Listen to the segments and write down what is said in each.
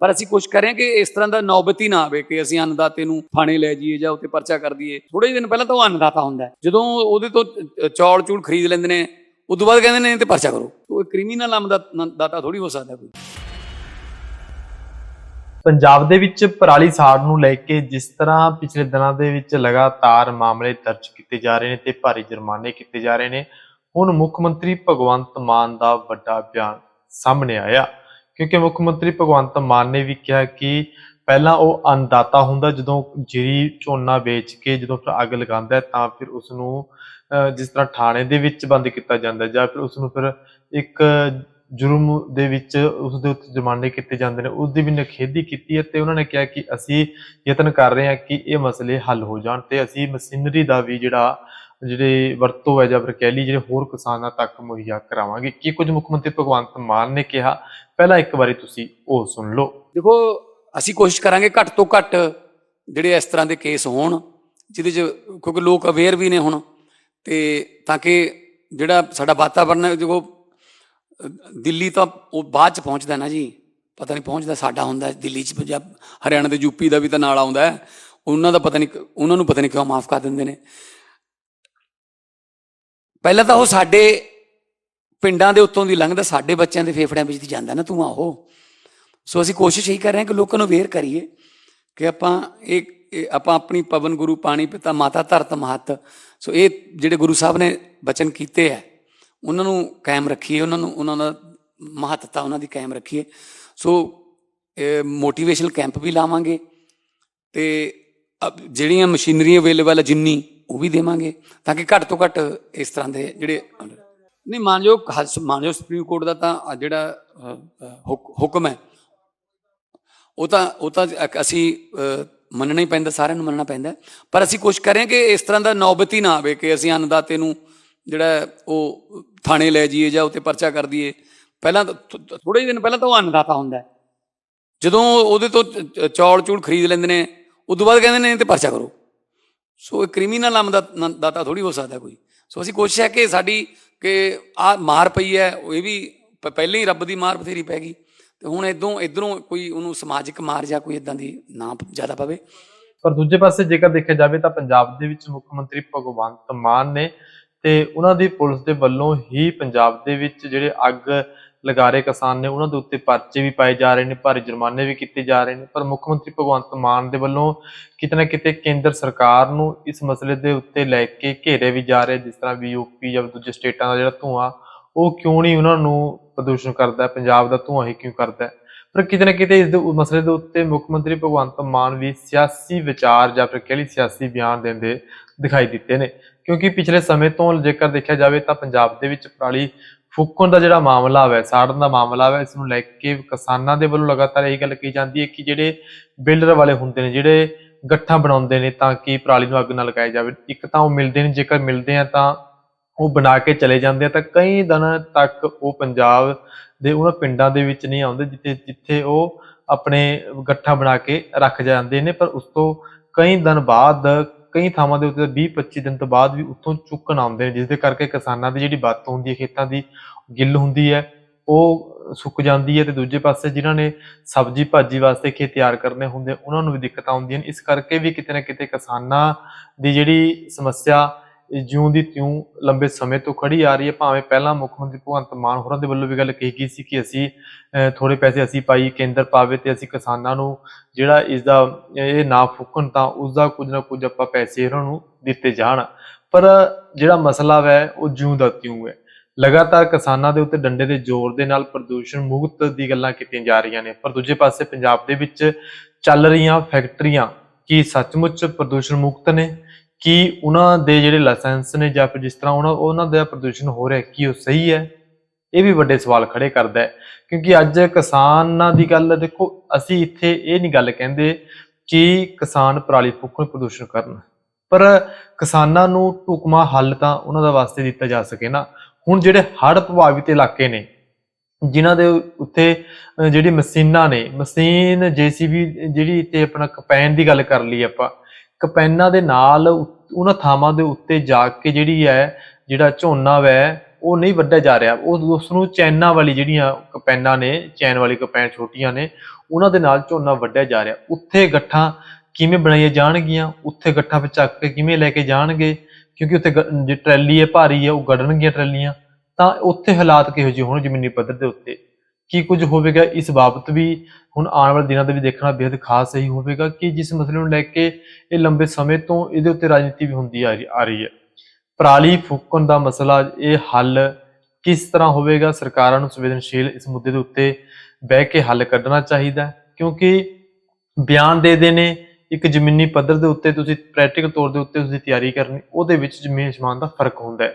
ਪਰ ਅਸੀਂ ਕੋਸ਼ਿਸ਼ ਕਰ ਰਹੇ ਹਾਂ ਕਿ ਇਸ ਤਰ੍ਹਾਂ ਦਾ ਨੌਬਤੀ ਨਾ ਆਵੇ ਕਿ ਅਸੀਂ ਅੰਨਦਾਤੇ ਨੂੰ ਥਾਣੇ ਲੈ ਜਾਈਏ ਜਾਂ ਉੱਤੇ ਪਰਚਾ ਕਰ ਦਈਏ। ਥੋੜੇ ਦਿਨ ਪਹਿਲਾਂ ਤਾਂ ਉਹ ਅੰਨਦਾਤਾ ਹੁੰਦਾ ਜਦੋਂ ਉਹਦੇ ਤੋਂ ਚੌਲ ਚੂਲ ਖਰੀਦ ਲੈਂਦੇ ਨੇ, ਉਦੋਂ ਬਾਅਦ ਕਹਿੰਦੇ ਨੇ ਤੇ ਪਰਚਾ ਕਰੋ। ਉਹ ਕ੍ਰਿਮੀਨਲ ਅੰਨਦਾਤਾ ਥੋੜੀ ਹੋ ਸਕਦਾ ਕੋਈ। ਪੰਜਾਬ ਦੇ ਵਿੱਚ ਪਰਾਲੀ ਸਾੜ ਨੂੰ ਲੈ ਕੇ ਜਿਸ ਤਰ੍ਹਾਂ ਪਿਛਲੇ ਦਿਨਾਂ ਦੇ ਵਿੱਚ ਲਗਾਤਾਰ ਮਾਮਲੇ ਦਰਜ ਕੀਤੇ ਜਾ ਰਹੇ ਨੇ ਤੇ ਭਾਰੀ ਜੁਰਮਾਨੇ ਕੀਤੇ ਜਾ ਰਹੇ ਨੇ, ਹੁਣ ਮੁੱਖ ਮੰਤਰੀ ਭਗਵੰਤ ਮਾਨ ਦਾ ਵੱਡਾ ਬਿਆਨ ਸਾਹਮਣੇ ਆਇਆ। ਕਿਉਂਕਿ ਮੁੱਖ ਮੰਤਰੀ ਭਗਵੰਤ ਮਾਨ ਨੇ ਵੀ ਕਿਹਾ ਕਿ ਪਹਿਲਾਂ ਉਹ ਅੰਨਦਾਤਾ ਹੁੰਦਾ ਜਦੋਂ ਜੀਰੀ ਝੋਨਾ ਵੇਚ ਕੇ ਜਦੋਂ ਫਿਰ ਅੱਗ ਲਗਾਉਂਦਾ ਤਾਂ ਫਿਰ ਉਸ ਨੂੰ ਅਹ, ਜਿਸ ਤਰ੍ਹਾਂ ਥਾਣੇ ਦੇ ਵਿੱਚ ਬੰਦ ਕੀਤਾ ਜਾਂਦਾ ਜਾਂ ਫਿਰ ਉਸ ਨੂੰ ਫਿਰ ਇੱਕ ਜੁਰਮ ਦੇ ਵਿੱਚ ਉਸ ਦੇ ਉੱਤੇ ਜੁਰਮਾਨੇ ਕੀਤੇ ਜਾਂਦੇ ਨੇ ਉਸ ਦੀ ਵੀ ਨਖੇਦੀ ਕੀਤੀ ਹੈ ਤੇ ਉਹਨਾਂ ਨੇ ਕਿਹਾ ਕਿ ਅਸੀਂ ਯਤਨ ਕਰ ਰਹੇ ਹਾਂ ਕਿ ਇਹ ਮਸਲੇ ਹੱਲ ਹੋ ਜਾਣ ਤੇ ਅਸੀਂ ਮਸ਼ੀਨਰੀ ਦਾ ਵੀ ਜਿਹੜਾ ਜਿਹੜੇ ਵਰਤੋਂ ਹੈ ਜਾਂ ਫਿਰ ਕਹਿ ਲਈ ਜਿਹੜੇ ਹੋਰ ਕਿਸਾਨਾਂ ਤੱਕ ਮੁਹੱਈਆ ਕਰਾਵਾਂਗੇ, ਕੀ ਕੁਝ ਮੁੱਖ ਮੰਤਰੀ ਭਗਵੰਤ ਮਾਨ ਨੇ ਕਿਹਾ? ਪਹਿਲਾਂ ਇੱਕ ਵਾਰੀ ਤੁਸੀਂ ਉਹ ਸੁਣ ਲਓ। ਦੇਖੋ, ਅਸੀਂ ਕੋਸ਼ਿਸ਼ ਕਰਾਂਗੇ ਘੱਟ ਤੋਂ ਘੱਟ ਜਿਹੜੇ ਇਸ ਤਰ੍ਹਾਂ ਦੇ ਕੇਸ ਹੋਣ, ਜਿਹਦੇ 'ਚ ਕਿਉਂਕਿ ਲੋਕ ਅਵੇਅਰ ਵੀ ਨੇ ਹੁਣ, ਤੇ ਤਾਂ ਕਿ ਜਿਹੜਾ ਸਾਡਾ ਵਾਤਾਵਰਨ ਹੈ, ਦੇਖੋ, ਦਿੱਲੀ ਤਾਂ ਉਹ ਬਾਅਦ 'ਚ ਪਹੁੰਚਦਾ ਨਾ ਜੀ, ਪਤਾ ਨਹੀਂ ਪਹੁੰਚਦਾ ਸਾਡਾ ਹੁੰਦਾ ਦਿੱਲੀ 'ਚ ਪੰਜਾਬ ਹਰਿਆਣਾ ਤੇ ਯੂਪੀ ਦਾ ਵੀ ਤਾਂ ਨਾਲ ਆਉਂਦਾ ਉਹਨਾਂ ਦਾ ਪਤਾ ਨਹੀਂ, ਉਹਨਾਂ ਨੂੰ ਪਤਾ ਨਹੀਂ ਕਿਉਂ ਮਾਫ ਕਰ ਦਿੰਦੇ ਨੇ। ਪਹਿਲਾਂ ਤਾਂ ਉਹ ਸਾਡੇ ਪਿੰਡਾਂ ਦੇ ਉੱਤੋਂ ਦੀ ਲੰਘਦਾ, ਸਾਡੇ ਬੱਚਿਆਂ ਦੇ ਫੇਫੜਿਆਂ ਵਿੱਚ ਦੀ ਜਾਂਦਾ ਨਾ ਧੂੰਆਂ ਉਹ ਸੋ ਅਸੀਂ ਕੋਸ਼ਿਸ਼ ਇਹੀ ਕਰ ਰਹੇ ਹਾਂ ਕਿ ਲੋਕਾਂ ਨੂੰ ਅਵੇਅਰ ਕਰੀਏ ਕਿ ਆਪਾਂ ਇਹ ਆਪਾਂ ਆਪਣੀ ਪਵਨ, ਗੁਰੂ, ਪਾਣੀ, ਪਿਤਾ, ਮਾਤਾ, ਧਰਤ, ਮਹਤ, ਸੋ ਇਹ ਜਿਹੜੇ ਗੁਰੂ ਸਾਹਿਬ ਨੇ ਬਚਨ ਕੀਤੇ ਹੈ, ਉਹਨਾਂ ਨੂੰ ਕਾਇਮ ਰੱਖੀਏ, ਉਹਨਾਂ ਨੂੰ, ਉਹਨਾਂ ਦਾ ਮਹੱਤਤਾ ਉਹਨਾਂ ਦੀ ਕਾਇਮ ਰੱਖੀਏ। ਸੋ ਮੋਟੀਵੇਸ਼ਨਲ ਕੈਂਪ ਵੀ ਲਾਵਾਂਗੇ ਤੇ ਜਿਹੜੀਆਂ ਮਸ਼ੀਨਰੀ ਅਵੇਲੇਬਲ ਹੈ ਜਿੰਨੀ ਉਹ ਵੀ ਦੇਵਾਂਗੇ ਤਾਂ ਕਿ ਘੱਟ ਤੋਂ ਘੱਟ ਇਸ ਤਰ੍ਹਾਂ ਦੇ ਜਿਹੜੇ ਨਹੀਂ ਮਾਨਯੋਗ ਮਾਨਯੋਗ ਸੁਪਰੀਮ ਕੋਰਟ ਦਾ ਤਾਂ ਜਿਹੜਾ ਅ, ਹੁਕਮ ਹੈ ਉਹ ਤਾਂ ਉਹ ਤਾਂ ਅਸੀਂ ਮੰਨਣਾ ਹੀ ਪੈਂਦਾ ਸਾਰਿਆਂ ਨੂੰ ਮੰਨਣਾ ਪੈਂਦਾ ਪਰ ਅਸੀਂ ਕੋਸ਼ਿਸ਼ ਕਰ ਰਹੇ ਹਾਂ ਕਿ ਇਸ ਤਰ੍ਹਾਂ ਦਾ ਨੌਬਤੀ ਨਾ ਆਵੇ ਕਿ ਅਸੀਂ ਅੰਨਦਾਤੇ ਨੂੰ ਜਿਹੜਾ ਉਹ ਥਾਣੇ ਲੈ ਜਾਈਏ ਜਾਂ ਉੱਤੇ ਪਰਚਾ ਕਰ ਦਈਏ। ਪਹਿਲਾਂ ਥੋੜੇ ਦਿਨ ਪਹਿਲਾਂ ਤਾਂ ਉਹ ਅੰਨਦਾਤਾ ਹੁੰਦਾ ਜਦੋਂ ਉਹਦੇ ਤੋਂ ਚੌਲ ਚੂਲ ਖਰੀਦ ਲੈਂਦੇ ਨੇ ਉਦੋਂ ਬਾਅਦ ਕਹਿੰਦੇ ਨੇ ਇਹ ਤੇ ਪਰਚਾ ਕਰੋ। ਸੋ ਇਹ ਕ੍ਰਿਮੀਨਲ ਦਾਤਾ ਥੋੜੀ ਹੋ ਸਕਦਾ ਕੋਈ। ਸੋ ਅਸੀਂ ਕੋਸ਼ਿਸ਼ ਹੈ ਕਿ ਸਾਡੀ, ਕਿ ਆ ਮਾਰ ਪਈ ਹੈ ਇਹ ਵੀ ਪਹਿਲਾਂ ਹੀ ਰੱਬ ਦੀ ਮਾਰ ਬਥੇਰੀ ਪੈ ਗਈ। ਤੇ ਹੁਣ ਇਦੋਂ ਇਧਰੋਂ ਕੋਈ ਉਹਨੂੰ ਸਮਾਜਿਕ ਮਾਰ ਜਾਂ ਕੋਈ ਇਦਾਂ ਦੀ ਨਾ ਜ਼ਿਆਦਾ ਪਵੇ। ਪਰ ਦੂਜੇ ਪਾਸੇ ਜੇਕਰ ਦੇਖਿਆ ਜਾਵੇ ਤਾਂ ਪੰਜਾਬ ਦੇ ਵਿੱਚ ਮੁੱਖ ਮੰਤਰੀ ਭਗਵੰਤ ਮਾਨ ਨੇ ਤੇ ਉਹਨਾਂ ਦੀ ਪੁਲਿਸ ਦੇ ਵੱਲੋਂ ਹੀ ਪੰਜਾਬ ਦੇ ਵਿੱਚ ਜਿਹੜੇ ਅੱਗ ਲਗਾ ਰਹੇ ਕਿਸਾਨ ਨੇ, ਉਹਨਾਂ ਦੇ ਉੱਤੇ ਪਰਚੇ ਵੀ ਪਾਏ ਜਾ ਰਹੇ ਨੇ, ਭਾਰੀ ਜੁਰਮਾਨੇ ਵੀ ਕੀਤੇ ਜਾ ਰਹੇ ਨੇ। ਪਰ ਮੁੱਖ ਮੰਤਰੀ ਭਗਵੰਤ ਮਾਨ ਦੇ ਵੱਲੋਂ ਕਿਤੇ ਨਾ ਕਿਤੇ ਕੇਂਦਰ ਸਰਕਾਰ ਨੂੰ ਇਸ ਮਸਲੇ ਦੇ ਉੱਤੇ ਲੈ ਕੇ ਘੇਰੇ ਵੀ ਜਾ ਰਹੇ, ਜਿਸ ਤਰ੍ਹਾਂ ਵੀ ਯੂਪੀ ਜਾਂ ਦੂਜੇ ਸਟੇਟਾਂ ਦਾ ਜਿਹੜਾ ਧੂਆਂ, ਉਹ ਕਿਉਂ ਨਹੀਂ ਉਹਨਾਂ ਨੂੰ ਪ੍ਰਦੂਸ਼ਣ ਕਰਦਾ, ਪੰਜਾਬ ਦਾ ਧੂਆਂ ਹੀ ਕਿਉਂ ਕਰਦਾ? ਪਰ ਕਿਤੇ ਨਾ ਕਿਤੇ ਇਸ ਦੇ ਮਸਲੇ ਦੇ ਉੱਤੇ ਮੁੱਖ ਮੰਤਰੀ ਭਗਵੰਤ ਮਾਨ ਵੀ ਸਿਆਸੀ ਵਿਚਾਰ ਜਾਂ ਫਿਰ ਕਹਿ ਸਿਆਸੀ ਬਿਆਨ ਦਿੰਦੇ ਦਿਖਾਈ ਦਿੱਤੇ ਨੇ। ਕਿਉਂਕਿ ਪਿਛਲੇ ਸਮੇਂ ਤੋਂ ਜੇਕਰ ਦੇਖਿਆ ਜਾਵੇ ਤਾਂ ਪੰਜਾਬ ਦੇ ਵਿੱਚ ਪਰਾਲੀ ਫੂਕਣ ਦਾ ਜਿਹੜਾ ਮਾਮਲਾ ਹੈ ਸਾੜਨ ਦਾ ਮਾਮਲਾ ਹੈ ਇਸ ਨੂੰ ਲੈ ਕੇ ਕਿਸਾਨਾਂ ਦੇ ਵੱਲੋਂ ਲਗਾਤਾਰ ਇਹ ਗੱਲ ਕਹੀ ਜਾਂਦੀ ਹੈ ਕਿ ਜਿਹੜੇ ਬਿਲਡਰ ਵਾਲੇ ਹੁੰਦੇ ਨੇ, ਜਿਹੜੇ ਗੱਠਾਂ ਬਣਾਉਂਦੇ ਨੇ ਤਾਂ ਕਿ ਪਰਾਲੀ ਨੂੰ ਅੱਗ ਨਾ ਲਗਾਈ ਜਾਵੇ। ਇੱਕ ਤਾਂ ਉਹ ਮਿਲਦੇ ਨੇ, ਜੇਕਰ ਮਿਲਦੇ ਆ ਤਾਂ ਉਹ ਬਣਾ ਕੇ ਚਲੇ ਜਾਂਦੇ ਆ। ਤਾਂ ਕਈ ਦਿਨ ਤੱਕ ਉਹ ਪੰਜਾਬ ਦੇ ਉਹਨਾਂ ਪਿੰਡਾਂ ਦੇ ਵਿੱਚ ਨਹੀਂ ਆਉਂਦੇ, ਜਿੱਥੇ ਜਿੱਥੇ ਉਹ ਆਪਣੇ ਗੱਠਾਂ ਬਣਾ ਕੇ ਰੱਖ ਜਾਂਦੇ ਨੇ। ਪਰ ਉਸ ਤੋਂ ਕਈ ਦਿਨ ਬਾਅਦ ਕਈ ਥਾਵਾਂ ਦੇ ਉੱਤੇ 20 25 ਦਿਨ ਤੋਂ ਬਾਅਦ ਵੀ ਉੱਥੋਂ ਚੁੱਕਣ ਆਉਂਦੇ ਨੇ ਜਿਸ ਦੇ ਕਰਕੇ ਕਿਸਾਨਾਂ ਦੀ ਜਿਹੜੀ ਬੱਤ ਹੁੰਦੀ ਹੈ, ਖੇਤਾਂ ਦੀ ਗਿੱਲ ਹੁੰਦੀ ਹੈ, ਉਹ ਸੁੱਕ ਜਾਂਦੀ ਹੈ ਤੇ ਦੂਜੇ ਪਾਸੇ ਜਿਨ੍ਹਾਂ ਨੇ ਸਬਜ਼ੀ ਭਾਜੀ ਵਾਸਤੇ ਖੇਤ ਤਿਆਰ ਕਰਨੇ ਹੁੰਦੇ, ਉਹਨਾਂ ਨੂੰ ਵੀ ਦਿੱਕਤਾਂ ਆਉਂਦੀਆਂ ਨੇ। ਇਸ ਕਰਕੇ ਵੀ ਕਿਤੇ ਨਾ ਕਿਤੇ ਕਿਸਾਨਾਂ ਦੀ ਜਿਹੜੀ ਸਮੱਸਿਆ ਜਿਉਂ ਦੀ ਤਿਉਂ ਲੰਬੇ ਸਮੇਂ ਤੋਂ ਖੜੀ ਆ ਰਹੀ ਹੈ ਭਾਵੇਂ ਪਹਿਲਾਂ ਮੁੱਖ ਮੰਤਰੀ ਭਗਵੰਤ ਮਾਨ ਹੋਰਾਂ ਦੇ ਵੱਲੋਂ ਵੀ ਗੱਲ ਕਹੀ ਗਈ ਸੀ ਕਿ ਅਸੀਂ ਅਹ, ਥੋੜੇ ਪੈਸੇ ਅਸੀਂ ਪਾਈ ਕੇਂਦਰ ਪਾਵੇ ਤੇ ਅਸੀਂ ਕਿਸਾਨਾਂ ਨੂੰ ਜਿਹੜਾ ਇਸ ਦਾ ਇਹ ਨਾ ਫੁੱਕਣ ਤਾਂ ਉਸ ਦਾ ਕੁਝ ਨਾ ਕੁਝ ਆਪਾਂ ਪੈਸੇ ਇਹਨਾਂ ਨੂੰ ਦਿੱਤੇ ਜਾਣ। ਪਰ ਜਿਹੜਾ ਮਸਲਾ ਹੈ ਉਹ ਜਿਉਂ ਦਾ ਤਿਉਂ ਹੈ। ਲਗਾਤਾਰ ਕਿਸਾਨਾਂ ਦੇ ਉੱਤੇ ਡੰਡੇ ਦੇ ਜ਼ੋਰ ਦੇ ਨਾਲ ਪ੍ਰਦੂਸ਼ਣ ਮੁਕਤ ਦੀ ਗੱਲਾਂ ਕੀਤੀਆਂ ਜਾ ਰਹੀਆਂ ਨੇ। ਪਰ ਦੂਜੇ ਪਾਸੇ ਪੰਜਾਬ ਦੇ ਵਿੱਚ ਚੱਲ ਰਹੀਆਂ ਫੈਕਟਰੀਆਂ ਕੀ ਸੱਚਮੁੱਚ ਪ੍ਰਦੂਸ਼ਣ ਮੁਕਤ ਨੇ? ਕਿ ਉਹਨਾਂ ਦੇ ਜਿਹੜੇ ਲਾਇਸੈਂਸ ਨੇ ਜਾਂ ਫਿਰ ਜਿਸ ਤਰ੍ਹਾਂ ਉਹਨਾਂ ਉਹਨਾਂ ਦਾ ਪ੍ਰਦੂਸ਼ਣ ਹੋ ਰਿਹਾ, ਕੀ ਉਹ ਸਹੀ ਹੈ? ਇਹ ਵੀ ਵੱਡੇ ਸਵਾਲ ਖੜੇ ਕਰਦਾ ਹੈ। ਕਿਉਂਕਿ ਅੱਜ ਕਿਸਾਨਾਂ ਦੀ ਗੱਲ, ਦੇਖੋ, ਅਸੀਂ ਇੱਥੇ ਇਹ ਨਹੀਂ ਗੱਲ ਕਹਿੰਦੇ ਕਿ ਕਿਸਾਨ ਪਰਾਲੀ ਫੂਕਣ ਪ੍ਰਦੂਸ਼ਣ ਕਰਨ। ਪਰ ਕਿਸਾਨਾਂ ਨੂੰ ਢੁਕਮਾ ਹੱਲ ਤਾਂ ਉਹਨਾਂ ਦਾ ਵਾਸਤੇ ਦਿੱਤਾ ਜਾ ਸਕੇ ਨਾ। ਹੁਣ ਜਿਹੜੇ ਹੜ੍ਹ ਪ੍ਰਭਾਵਿਤ ਇਲਾਕੇ ਨੇ, ਜਿਨ੍ਹਾਂ ਦੇ ਉੱਤੇ ਜਿਹੜੀ ਮਸ਼ੀਨਾਂ ਨੇ, ਮਸ਼ੀਨ ਜੀਸੀਬੀ, ਜਿਹੜੀ ਤੇ ਆਪਣਾ ਕਪੈਨ ਦੀ ਗੱਲ ਕਰ ਲਈ ਆਪਾਂ ਕਪੈਨਾਂ ਦੇ ਨਾਲ ਉਹਨਾਂ ਥਾਵਾਂ ਦੇ ਉੱਤੇ ਜਾ ਕੇ ਜਿਹੜੀ ਹੈ, ਜਿਹੜਾ ਝੋਨਾ ਵੈ, ਉਹ ਨਹੀਂ ਵੱਢਿਆ ਜਾ ਰਿਹਾ। ਉਹ ਉਸ ਨੂੰ ਚੈਨਾਂ ਵਾਲੀ ਜਿਹੜੀਆਂ ਕਪੈਨਾਂ ਨੇ, ਚੈਨ ਵਾਲੀ ਕਪੈਨ ਛੋਟੀਆਂ ਨੇ, ਉਹਨਾਂ ਦੇ ਨਾਲ ਝੋਨਾ ਵੱਢਿਆ ਜਾ ਰਿਹਾ। ਉੱਥੇ ਗੱਠਾਂ ਕਿਵੇਂ ਬਣਾਈਆਂ ਜਾਣਗੀਆਂ? ਉੱਥੇ ਗੱਠਾਂ ਵਿੱਚ ਚੱਕ ਕੇ ਕਿਵੇਂ ਲੈ ਕੇ ਜਾਣਗੇ? ਕਿਉਂਕਿ ਉੱਥੇ ਗ- ਜੇ ਟਰੈਲੀ ਹੈ, ਭਾਰੀ ਹੈ, ਉਹ ਗੜਨਗੀਆਂ ਟਰੈਲੀਆਂ। ਤਾਂ ਉੱਥੇ ਹਾਲਾਤ ਕਿਹੋ ਜਿਹੇ ਹੋਣ ਜ਼ਮੀਨੀ ਪੱਧਰ ਦੇ ਉੱਤੇ? ਕੀ ਕੁਝ ਹੋਵੇਗਾ? ਇਸ ਬਾਬਤ ਵੀ ਹੁਣ ਆਉਣ ਵਾਲੇ ਦਿਨਾਂ ਦੇ ਵਿੱਚ ਦੇਖਣਾ ਬੇहद ਖਾਸ ਸਹੀ ਹੋਵੇਗਾ ਕਿ ਜਿਸ ਮਸਲੇ ਨੂੰ ਲੈ ਕੇ ਇਹ ਲੰਬੇ ਸਮੇਂ ਤੋਂ ਇਹਦੇ ਉੱਤੇ ਰਾਜਨੀਤੀ ਵੀ ਹੁੰਦੀ ਆ ਰਹੀ ਆ ਰਹੀ ਹੈ। ਪਰਾਲੀ ਫੂਕਣ ਦਾ ਮਸਲਾ ਇਹ ਹੱਲ ਕਿਸ ਤਰ੍ਹਾਂ ਹੋਵੇਗਾ? ਸਰਕਾਰਾਂ ਨੂੰ ਸੰਵੇਦਨਸ਼ੀਲ ਇਸ ਮੁੱਦੇ ਦੇ ਉੱਤੇ ਬਹਿ ਕੇ ਹੱਲ ਕੱਢਣਾ ਚਾਹੀਦਾ ਕਿਉਂਕਿ ਬਿਆਨ ਦੇ ਦੇ ਨੇ ਇੱਕ ਜ਼ਮੀਨੀ ਪੱਧਰ ਦੇ ਉੱਤੇ ਤੁਸੀਂ ਪ੍ਰੈਕਟੀਕਲ ਤੌਰ ਦੇ ਉੱਤੇ ਉਸਦੀ ਤਿਆਰੀ ਕਰਨੀ, ਉਹਦੇ ਵਿੱਚ ਜ਼ਮੀਨ ਅਸਮਾਨ ਦਾ ਫ਼ਰਕ ਹੁੰਦਾ ਹੈ।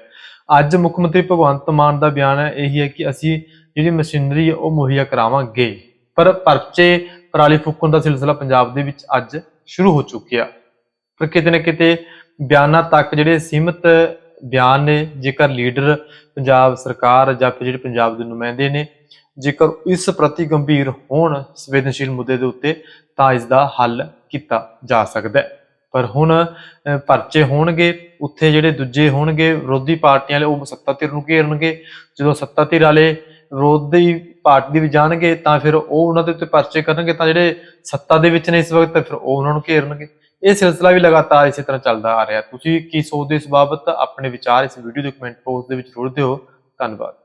ਅੱਜ ਮੁੱਖ ਮੰਤਰੀ ਭਗਵੰਤ ਮਾਨ ਦਾ ਬਿਆਨ ਹੈ, ਇਹੀ ਹੈ ਕਿ ਅਸੀਂ ਜਿਹੜੀ ਮਸ਼ੀਨਰੀ ਹੈ ਉਹ ਮੁਹੱਈਆ ਕਰਾਵਾਂਗੇ। ਪਰ ਪਰਚੇ ਪਰਾਲੀ ਫੂਕਣ ਦਾ ਸਿਲਸਿਲਾ ਪੰਜਾਬ ਦੇ ਵਿੱਚ ਅੱਜ ਸ਼ੁਰੂ ਹੋ ਚੁੱਕਿਆ। ਪਰ ਕਿਤੇ ਨਾ ਕਿਤੇ ਬਿਆਨਾਂ ਤੱਕ ਜਿਹੜੇ ਸੀਮਿਤ ਬਿਆਨ ਨੇ, ਜੇਕਰ ਲੀਡਰ ਪੰਜਾਬ ਸਰਕਾਰ ਜਾਂ ਫਿਰ ਜਿਹੜੇ ਪੰਜਾਬ ਦੇ ਨੁਮਾਇੰਦੇ ਨੇ, ਜੇਕਰ ਇਸ ਪ੍ਰਤੀ ਗੰਭੀਰ ਹੋਣ ਸੰਵੇਦਨਸ਼ੀਲ ਮੁੱਦੇ ਦੇ ਉੱਤੇ, ਤਾਂ ਇਸ ਦਾ ਹੱਲ ਕੀਤਾ ਜਾ ਸਕਦਾ ਹੈ। ਪਰ ਹੁਣ ਪਰਚੇ ਹੋਣਗੇ, ਉੱਥੇ ਜਿਹੜੇ ਦੂਜੇ ਹੋਣਗੇ, ਵਿਰੋਧੀ ਪਾਰਟੀਆਂ ਵਾਲੇ, ਉਹ ਸੱਤਾ ਧਿਰ ਨੂੰ ਘੇਰਨਗੇ। ਜਦੋਂ ਸੱਤਾ ਧਿਰ ਵਾਲੇ ਵਿਰੋਧੀ ਪਾਰਟੀ ਦੇ ਵੀ ਜਾਣਗੇ, ਤਾਂ ਫਿਰ ਉਹ ਉਹਨਾਂ ਦੇ ਉੱਤੇ ਪਰਚੇ ਕਰਨਗੇ, ਤਾਂ ਜਿਹੜੇ ਸੱਤਾ ਦੇ ਵਿੱਚ ਨੇ ਇਸ ਵਕਤ, ਫਿਰ ਉਹ ਉਹਨਾਂ ਨੂੰ ਘੇਰਨਗੇ। ਇਹ ਸਿਲਸਿਲਾ ਵੀ ਲਗਾਤਾਰ ਇਸੇ ਤਰ੍ਹਾਂ ਚੱਲਦਾ ਆ ਰਿਹਾ। ਤੁਸੀਂ ਕੀ ਸੋਚਦੇ ਇਸ ਬਾਬਤ? ਆਪਣੇ ਵਿਚਾਰ ਇਸ ਵੀਡੀਓ ਦੇ ਕਮੈਂਟ ਪੋਸਟ ਦੇ ਵਿੱਚ ਜੋੜ ਦਿਓ। ਧੰਨਵਾਦ।